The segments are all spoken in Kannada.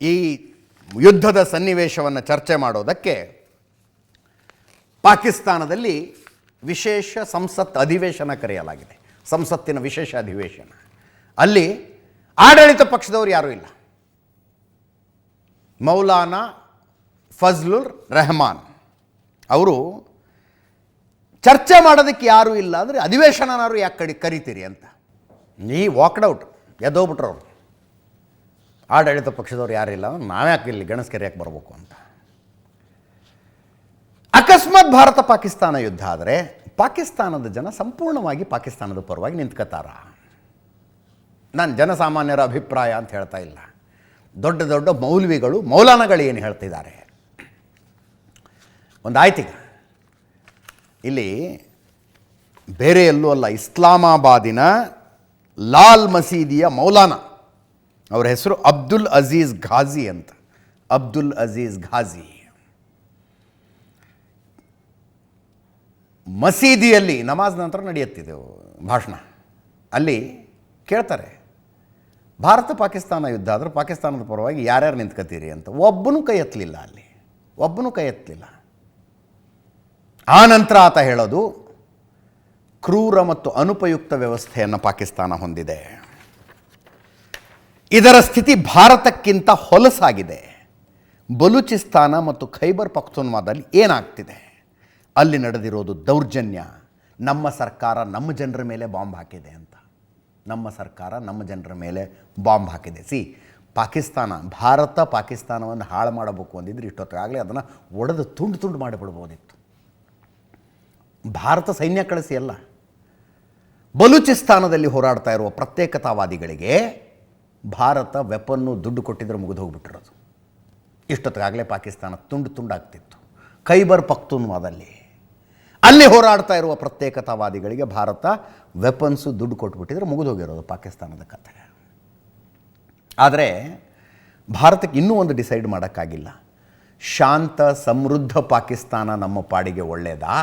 ಈ ಯುದ್ಧದ ಸನ್ನಿವೇಶವನ್ನು ಚರ್ಚೆ ಮಾಡೋದಕ್ಕೆ ಪಾಕಿಸ್ತಾನದಲ್ಲಿ ವಿಶೇಷ ಸಂಸತ್ ಅಧಿವೇಶನ ಕರೆಯಲಾಗಿದೆ. ಸಂಸತ್ತಿನ ವಿಶೇಷ ಅಧಿವೇಶನ. ಅಲ್ಲಿ ಆಡಳಿತ ಪಕ್ಷದವರು ಯಾರೂ ಇಲ್ಲ. ಮೌಲಾನಾ ಫಜ್ಲುರ್ ರೆಹಮಾನ್ ಅವರು ಚರ್ಚೆ ಮಾಡೋದಕ್ಕೆ ಯಾರೂ ಇಲ್ಲ ಅಂದರೆ ಅಧಿವೇಶನನಾರು ಯಾಕೆ ಕಡಿ, ಕರಿತೀರಿ ಅಂತ. ನೀ ವಾಕ್ಡ್ ಔಟ್ ಎದ್ದೋಗ್ಬಿಟ್ರು ಅವರು ಆಡಳಿತ ಪಕ್ಷದವ್ರು ಯಾರಿಲ್ಲ ನಾವ್ಯಾಕೆ ಇಲ್ಲಿ ಗಣಸ್ಕೆರೆ ಯಾಕೆ ಬರಬೇಕು ಅಂತ. ಅಕಸ್ಮಾತ್ ಭಾರತ ಪಾಕಿಸ್ತಾನ ಯುದ್ಧ ಆದರೆ ಪಾಕಿಸ್ತಾನದ ಜನ ಸಂಪೂರ್ಣವಾಗಿ ಪಾಕಿಸ್ತಾನದ ಪರವಾಗಿ ನಿಂತ್ಕೋತಾರ. ನಾನು ಜನಸಾಮಾನ್ಯರ ಅಭಿಪ್ರಾಯ ಅಂತ ಹೇಳ್ತಾ ಇಲ್ಲ. ದೊಡ್ಡ ದೊಡ್ಡ ಮೌಲ್ವಿಗಳು, ಮೌಲಾನಗಳು ಏನು ಹೇಳ್ತಿದ್ದಾರೆ? ಒಂದು ಆಯ್ತೀಗ ಇಲ್ಲಿ ಬೇರೆ ಎಲ್ಲೂ ಅಲ್ಲ, ಇಸ್ಲಾಮಾಬಾದಿನ ಲಾಲ್ ಮಸೀದಿಯ ಮೌಲಾನ. ಅವರ ಹೆಸರು ಅಬ್ದುಲ್ ಅಜೀಜ್ ಘಾಜಿ ಅಂತ. ಅಬ್ದುಲ್ ಅಜೀಜ್ ಘಾಜಿ. ಮಸೀದಿಯಲ್ಲಿ ನಮಾಜ್ ನಂತರ ನಡೆಯುತ್ತಿದೆ ಭಾಷಣ. ಅಲ್ಲಿ ಕೇಳ್ತಾರೆ, ಭಾರತ ಪಾಕಿಸ್ತಾನ ಯುದ್ಧ ಆದರೂ ಪಾಕಿಸ್ತಾನದ ಪರವಾಗಿ ಯಾರ್ಯಾರು ನಿಂತ್ಕೋತೀರಿ ಅಂತ. ಒಬ್ಬನೂ ಕೈ ಎತ್ತಲಿಲ್ಲ ಅಲ್ಲಿ. ಒಬ್ಬನೂ ಕೈ ಎತ್ತಲಿಲ್ಲ. ಆ ನಂತರ ಆತ ಹೇಳೋದು, ಕ್ರೂರ ಮತ್ತು ಅನುಪಯುಕ್ತ ವ್ಯವಸ್ಥೆಯನ್ನು ಪಾಕಿಸ್ತಾನ ಹೊಂದಿದೆ. ಇದರ ಸ್ಥಿತಿ ಭಾರತಕ್ಕಿಂತ ಹೊಲಸಾಗಿದೆ. ಬಲೂಚಿಸ್ತಾನ ಮತ್ತು ಖೈಬರ್ ಪಖ್ತೂನ್ವಾದಲ್ಲಿ ಏನಾಗ್ತಿದೆ? ಅಲ್ಲಿ ನಡೆದಿರೋದು ದೌರ್ಜನ್ಯ. ನಮ್ಮ ಸರ್ಕಾರ ನಮ್ಮ ಜನರ ಮೇಲೆ ಬಾಂಬ್ ಹಾಕಿದೆ ಅಂತ. ನಮ್ಮ ಸರ್ಕಾರ ನಮ್ಮ ಜನರ ಮೇಲೆ ಬಾಂಬ್ ಹಾಕಿದೆ. ಸಿ, ಪಾಕಿಸ್ತಾನ, ಭಾರತ ಪಾಕಿಸ್ತಾನವನ್ನು ಹಾಳು ಮಾಡಬೇಕು ಅಂದಿದ್ರೆ ಇಷ್ಟೊತ್ತಾಗಲೇ ಅದನ್ನು ಒಡೆದು ತುಂಡು ತುಂಡು ಮಾಡಿಬಿಡ್ಬೋದಿತ್ತು ಭಾರತ ಸೈನ್ಯ ಕಳಿಸಿ ಅಲ್ಲ. ಬಲೂಚಿಸ್ತಾನದಲ್ಲಿ ಹೋರಾಡ್ತಾ ಇರುವ ಪ್ರತ್ಯೇಕತಾವಾದಿಗಳಿಗೆ ಭಾರತ ವೆಪನ್ನು ದುಡ್ಡು ಕೊಟ್ಟಿದ್ರೆ ಮುಗಿದು ಹೋಗ್ಬಿಟ್ಟಿರೋದು. ಇಷ್ಟೊತ್ತಿಗಾಗಲೇ ಪಾಕಿಸ್ತಾನ ತುಂಡು ತುಂಡಾಗ್ತಿತ್ತು. ಖೈಬರ್ ಪಖ್ತೂನ್ವಾದಲ್ಲಿ ಅಲ್ಲಿ ಹೋರಾಡ್ತಾ ಇರುವ ಪ್ರತ್ಯೇಕತಾವಾದಿಗಳಿಗೆ ಭಾರತ ವೆಪನ್ಸು ದುಡ್ಡು ಕೊಟ್ಬಿಟ್ಟಿದ್ರೆ ಮುಗಿದು ಹೋಗಿರೋದು ಪಾಕಿಸ್ತಾನದ ಕಥೆ. ಆದರೆ ಭಾರತಕ್ಕೆ ಇನ್ನೂ ಒಂದು ಡಿಸೈಡ್ ಮಾಡೋಕ್ಕಾಗಿಲ್ಲ. ಶಾಂತ, ಸಮೃದ್ಧ ಪಾಕಿಸ್ತಾನ ನಮ್ಮ ಪಾಡಿಗೆ ಒಳ್ಳೆಯದಾ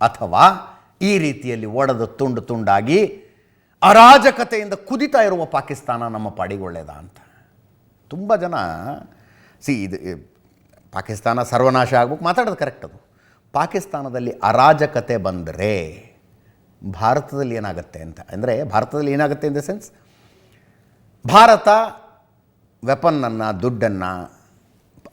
ಅಥವಾ ಈ ರೀತಿಯಲ್ಲಿ ಒಡೆದು ತುಂಡು ತುಂಡಾಗಿ ಅರಾಜಕತೆಯಿಂದ ಕುದಿತಾ ಇರುವ ಪಾಕಿಸ್ತಾನ ನಮ್ಮ ಪಾಡಿಗೆ ಅಂತ. ತುಂಬ ಜನ, ಸಿ, ಇದು ಪಾಕಿಸ್ತಾನ ಸರ್ವನಾಶ ಆಗ್ಬೇಕು, ಮಾತಾಡೋದು ಕರೆಕ್ಟ್ ಅದು. ಪಾಕಿಸ್ತಾನದಲ್ಲಿ ಅರಾಜಕತೆ ಬಂದರೆ ಭಾರತದಲ್ಲಿ ಏನಾಗುತ್ತೆ ಅಂತ. ಅಂದರೆ ಭಾರತದಲ್ಲಿ ಏನಾಗುತ್ತೆ ಇನ್ ದ ಸೆನ್ಸ್ ಭಾರತ ವೆಪನ್ನನ್ನು ದುಡ್ಡನ್ನು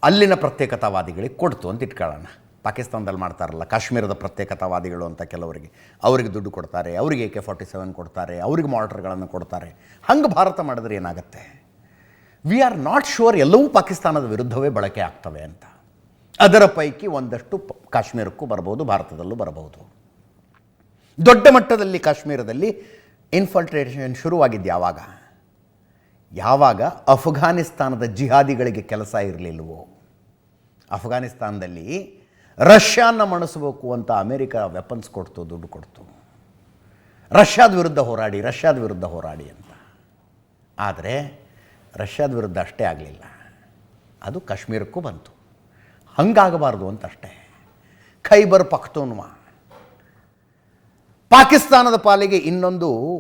ಅಲ್ಲಿನ ಪ್ರತ್ಯೇಕತಾವಾದಿಗಳಿಗೆ ಕೊಡ್ತು ಅಂತ ಇಟ್ಕೊಳ್ಳೋಣ. ಪಾಕಿಸ್ತಾನದಲ್ಲಿ ಮಾಡ್ತಾರಲ್ಲ, ಕಾಶ್ಮೀರದ ಪ್ರತ್ಯೇಕತಾವಾದಿಗಳು ಅಂತ ಕೆಲವರಿಗೆ. ಅವರಿಗೆ ದುಡ್ಡು ಕೊಡ್ತಾರೆ, ಅವರಿಗೆ ಎ ಕೆ ಫಾರ್ಟಿ ಸೆವೆನ್ ಕೊಡ್ತಾರೆ, ಅವ್ರಿಗೆ ಮಾರ್ಟರ್ಗಳನ್ನು ಕೊಡ್ತಾರೆ. ಹಂಗೆ ಭಾರತ ಮಾಡಿದ್ರೆ ಏನಾಗುತ್ತೆ? ವಿ ಆರ್ ನಾಟ್ ಶೂರ್ ಎಲ್ಲವೂ ಪಾಕಿಸ್ತಾನದ ವಿರುದ್ಧವೇ ಬಳಕೆ ಆಗ್ತವೆ ಅಂತ. ಅದರ ಪೈಕಿ ಒಂದಷ್ಟು ಕಾಶ್ಮೀರಕ್ಕೂ ಬರ್ಬೋದು, ಭಾರತದಲ್ಲೂ ಬರಬಹುದು ದೊಡ್ಡ ಮಟ್ಟದಲ್ಲಿ ಕಾಶ್ಮೀರದಲ್ಲಿ ಇನ್ಫಲ್ಟ್ರೇಷನ್ ಶುರುವಾಗಿದ್ದು ಯಾವಾಗ? ಯಾವಾಗ ಅಫ್ಘಾನಿಸ್ತಾನದ ಜಿಹಾದಿಗಳಿಗೆ ಕೆಲಸ ಇರಲಿಲ್ವೋ? ಅಫ್ಘಾನಿಸ್ತಾನದಲ್ಲಿ ರಷ್ಯಾನ ಮಣಿಸ್ಬೇಕು ಅಂತ ಅಮೇರಿಕ ವೆಪನ್ಸ್ ಕೊಡ್ತು, ದುಡ್ಡು ಕೊಡ್ತು. ರಷ್ಯಾದ ವಿರುದ್ಧ ಹೋರಾಡಿ, ರಷ್ಯಾದ ವಿರುದ್ಧ ಹೋರಾಡಿ ಅಂತ. ಆದರೆ ರಷ್ಯಾದ ವಿರುದ್ಧ ಅಷ್ಟೇ ಆಗಲಿಲ್ಲ. ಅದು ಕಾಶ್ಮೀರಕ್ಕೂ ಬಂತು. ಹಂಗಾಗಬಾರ್ದು ಅಂತ ಅಷ್ಟೇ ಖೈಬರ್ ಪಖ್ತೂನ್ವಾ. ಪಾಕಿಸ್ತಾನದ ಪಾಲಿಗೆ ಇನ್ನೊಂದು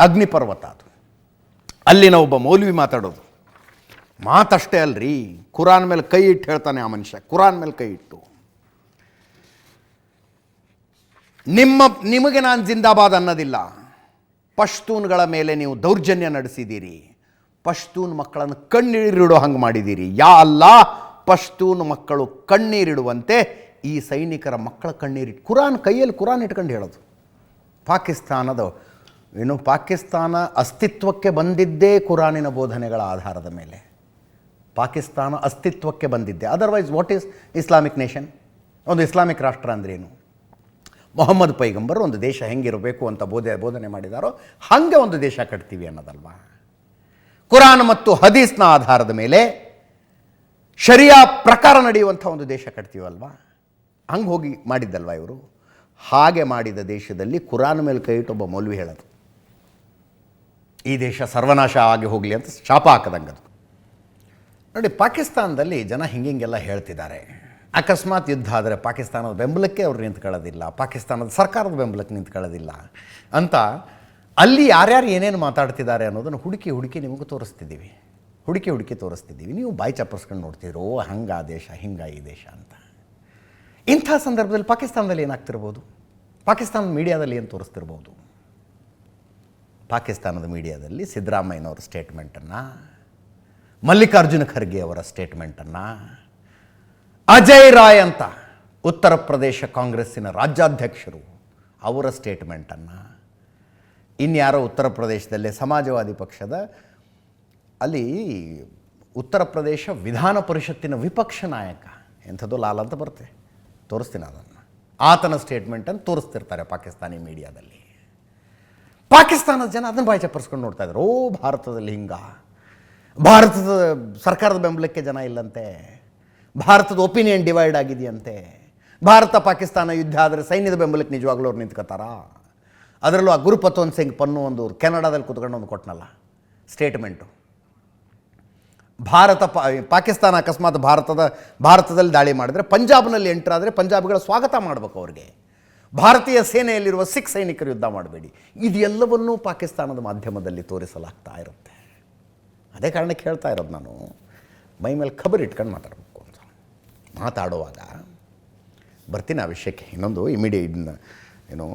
ಅಗ್ನಿಪರ್ವತ ಅದು. ಅಲ್ಲಿನ ಒಬ್ಬ ಮೌಲ್ವಿ ಮಾತಾಡೋದು. ಮಾತಷ್ಟೇ ಅಲ್ರಿ. ಕುರಾನ್ ಮೇಲೆ ಕೈ ಇಟ್ಟು ಹೇಳ್ತಾನೆ ಆ ಮನುಷ್ಯ. ಕುರಾನ್ ಮೇಲೆ ಕೈ ಇಟ್ಟು. ನಿಮ್ಮ, ನಿಮಗೆ ನಾನು ಜಿಂದಾಬಾದ್ ಅನ್ನೋದಿಲ್ಲ. ಪಶ್ತೂನ್ಗಳ ಮೇಲೆ ನೀವು ದೌರ್ಜನ್ಯ ನಡೆಸಿದ್ದೀರಿ. ಪಶ್ತೂನ್ ಮಕ್ಕಳನ್ನು ಕಣ್ಣೀರಿಡೋ ಹಂಗೆ ಮಾಡಿದ್ದೀರಿ. ಯಾ ಅಲ್ಲ, ಪಶ್ತೂನ್ ಮಕ್ಕಳು ಕಣ್ಣೀರಿಡುವಂತೆ ಈ ಸೈನಿಕರ ಮಕ್ಕಳ ಕಣ್ಣೀರಿಟ್ಟು ಕುರಾನ್ ಕೈಯಲ್ಲಿ ಕುರಾನ್ ಇಟ್ಕೊಂಡು ಹೇಳೋದು. ಪಾಕಿಸ್ತಾನದ, ಏನು ಪಾಕಿಸ್ತಾನ ಅಸ್ತಿತ್ವಕ್ಕೆ ಬಂದಿದ್ದೇ ಕುರಾನಿನ ಬೋಧನೆಗಳ ಆಧಾರದ ಮೇಲೆ. ಪಾಕಿಸ್ತಾನ ಅಸ್ತಿತ್ವಕ್ಕೆ ಬಂದಿದ್ದೆ. Otherwise what is Islamic nation ಒಂದು ಇಸ್ಲಾಮಿಕ್ ರಾಷ್ಟ್ರ ಅಂದ್ರೇನು? ಮೊಹಮ್ಮದ್ ಪೈಗಂಬರ್ ಒಂದು ದೇಶ ಹೆಂಗಿರಬೇಕು ಅಂತ ಬೋಧ, ಬೋಧನೆ ಮಾಡಿದಾರೋ, ಹಾಗೆ ಒಂದು ದೇಶ ಕಟ್ತೀವಿ ಅನ್ನೋದಲ್ವಾ? ಕುರಾನ್ ಮತ್ತು ಹದೀಸ್ನ ಆಧಾರದ ಮೇಲೆ ಶರಿಯಾ ಪ್ರಕಾರ ನಡೆಯುವಂಥ ಒಂದು ದೇಶ ಕಟ್ತೀವಲ್ವಾ? ಹಂಗೆ ಹೋಗಿ ಮಾಡಿದ್ದಲ್ವ ಇವರು? ಹಾಗೆ ಮಾಡಿದ ದೇಶದಲ್ಲಿ ಕುರಾನ್ ಮೇಲೆ ಕೈ ಒಬ್ಬ ಮೌಲ್ವಿ ಹೇಳೋದು. ಈ ದೇಶ ಸರ್ವನಾಶ ಆಗಿ ಹೋಗಲಿ ಅಂತ ಶಾಪ ಹಾಕದಂಗದು. ನೋಡಿ, ಪಾಕಿಸ್ತಾನದಲ್ಲಿ ಜನ ಹಿಂಗಿಂಗೆಲ್ಲ ಹೇಳ್ತಿದ್ದಾರೆ. ಅಕಸ್ಮಾತ್ ಯುದ್ಧ ಆದರೆ ಪಾಕಿಸ್ತಾನದ ಬೆಂಬಲಕ್ಕೆ ಅವ್ರು ನಿಂತ್ಕೊಳ್ಳೋದಿಲ್ಲ, ಪಾಕಿಸ್ತಾನದ ಸರ್ಕಾರದ ಬೆಂಬಲಕ್ಕೆ ನಿಂತ್ಕೊಳ್ಳೋದಿಲ್ಲ ಅಂತ ಅಲ್ಲಿ ಯಾರ್ಯಾರು ಏನೇನು ಮಾತಾಡ್ತಿದ್ದಾರೆ ಅನ್ನೋದನ್ನು ಹುಡುಕಿ ಹುಡುಕಿ ನಿಮಗೆ ತೋರಿಸ್ತಿದ್ದೀವಿ. ಹುಡುಕಿ ಹುಡುಕಿ ತೋರಿಸ್ತಿದ್ದೀವಿ. ನೀವು ಬಾಯಿ ಚಪ್ಪರ್ಸ್ಕೊಂಡು ನೋಡ್ತಿದ್ರು ಓ ಹಂಗ ಆ ದೇಶ, ಹಿಂಗ ಈ ದೇಶ ಅಂತ. ಇಂಥ ಸಂದರ್ಭದಲ್ಲಿ ಪಾಕಿಸ್ತಾನದಲ್ಲಿ ಏನಾಗ್ತಿರ್ಬೋದು? ಪಾಕಿಸ್ತಾನದ ಮೀಡಿಯಾದಲ್ಲಿ ಏನು ತೋರಿಸ್ತಿರ್ಬೋದು? ಪಾಕಿಸ್ತಾನದ ಮೀಡಿಯಾದಲ್ಲಿ ಸಿದ್ದರಾಮಯ್ಯನವರ ಸ್ಟೇಟ್ಮೆಂಟನ್ನು ಮಲ್ಲಿಕಾರ್ಜುನ ಖರ್ಗೆ ಅವರ ಸ್ಟೇಟ್ಮೆಂಟನ್ನು ಅಜಯ್ ರಾಯ್ ಅಂತ ಉತ್ತರ ಪ್ರದೇಶ ಕಾಂಗ್ರೆಸ್ಸಿನ ರಾಜ್ಯಾಧ್ಯಕ್ಷರು, ಅವರ ಸ್ಟೇಟ್ಮೆಂಟನ್ನು ಇನ್ಯಾರೋ ಉತ್ತರ ಪ್ರದೇಶದಲ್ಲೇ ಸಮಾಜವಾದಿ ಪಕ್ಷದ, ಅಲ್ಲಿ ಉತ್ತರ ಪ್ರದೇಶ ವಿಧಾನ ಪರಿಷತ್ತಿನ ವಿಪಕ್ಷ ನಾಯಕ, ಎಂಥದ್ದು ಲಾಲ್ ಅಂತ ಬರುತ್ತೆ. ತೋರಿಸ್ತೀನಿ ಅದನ್ನು. ಆತನ ಸ್ಟೇಟ್ಮೆಂಟನ್ನು ತೋರಿಸ್ತಿರ್ತಾರೆ ಪಾಕಿಸ್ತಾನಿ ಮೀಡಿಯಾದಲ್ಲಿ. ಪಾಕಿಸ್ತಾನದ ಜನ ಅದನ್ನು ಬಾಯಿ ಚಪ್ಪರಿಸ್ಕೊಂಡು ನೋಡ್ತಾ ಇದ್ದಾರೆ ಓ, ಭಾರತದಲ್ಲಿ ಹಿಂಗ. ಭಾರತದ ಸರ್ಕಾರದ ಬೆಂಬಲಕ್ಕೆ ಜನ ಇಲ್ಲಂತೆ. ಭಾರತದ ಒಪಿನಿಯನ್ ಡಿವೈಡ್ ಆಗಿದೆಯಂತೆ. ಭಾರತ ಪಾಕಿಸ್ತಾನ ಯುದ್ಧ ಆದರೆ ಸೈನ್ಯದ ಬೆಂಬಲಕ್ಕೆ ನಿಜವಾಗ್ಲೂ ಅವ್ರು ನಿಂತ್ಕೋತಾರಾ ಅದರಲ್ಲೂ ಆ ಗುರುಪತ್ವಂತ್ ಸಿಂಗ್ ಪನ್ನು ಒಂದು ಕೆನಡಾದಲ್ಲಿ ಕೂತ್ಕೊಂಡು ಒಂದು ಕೊಟ್ಟನಲ್ಲ ಸ್ಟೇಟ್ಮೆಂಟು ಭಾರತ ಪಾ, ಪಾಕಿಸ್ತಾನ ಅಕಸ್ಮಾತ್ ಭಾರತದ, ಭಾರತದಲ್ಲಿ ದಾಳಿ ಮಾಡಿದರೆ ಪಂಜಾಬ್ನಲ್ಲಿ ಎಂಟರ್ ಆದರೆ ಪಂಜಾಬ್ಗಳ ಸ್ವಾಗತ ಮಾಡಬೇಕು ಅವ್ರಿಗೆ. ಭಾರತೀಯ ಸೇನೆಯಲ್ಲಿರುವ ಸಿಖ್ ಸೈನಿಕರು ಯುದ್ಧ ಮಾಡಬೇಡಿ. ಇದೆಲ್ಲವನ್ನೂ ಪಾಕಿಸ್ತಾನದ ಮಾಧ್ಯಮದಲ್ಲಿ ತೋರಿಸಲಾಗ್ತಾ ಇರುತ್ತೆ. ಅದೇ ಕಾರಣಕ್ಕೆ ಹೇಳ್ತಾ ಇರೋದು ನಾನು. ಮೈ ಮೇಲೆ ಖಬರ್ ಇಟ್ಕೊಂಡು ಮಾತಾಡಬೇಕು. ಅಂತ ಮಾತಾಡುವಾಗ ಬರ್ತೀನಿ ಆ ವಿಷಯಕ್ಕೆ. ಇನ್ನೊಂದು ಇಮಿಡಿಯೇಟ್ ಏನು?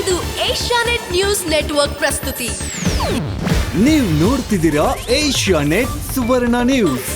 ಇದು ಏಷ್ಯಾನೆಟ್ ನ್ಯೂಸ್ ನೆಟ್ವರ್ಕ್ ಪ್ರಸ್ತುತಿ. ನೀವು ನೋಡ್ತಿದ್ದೀರಾ ಏಷ್ಯಾ ನೆಟ್ ಸುವರ್ಣ ನ್ಯೂಸ್.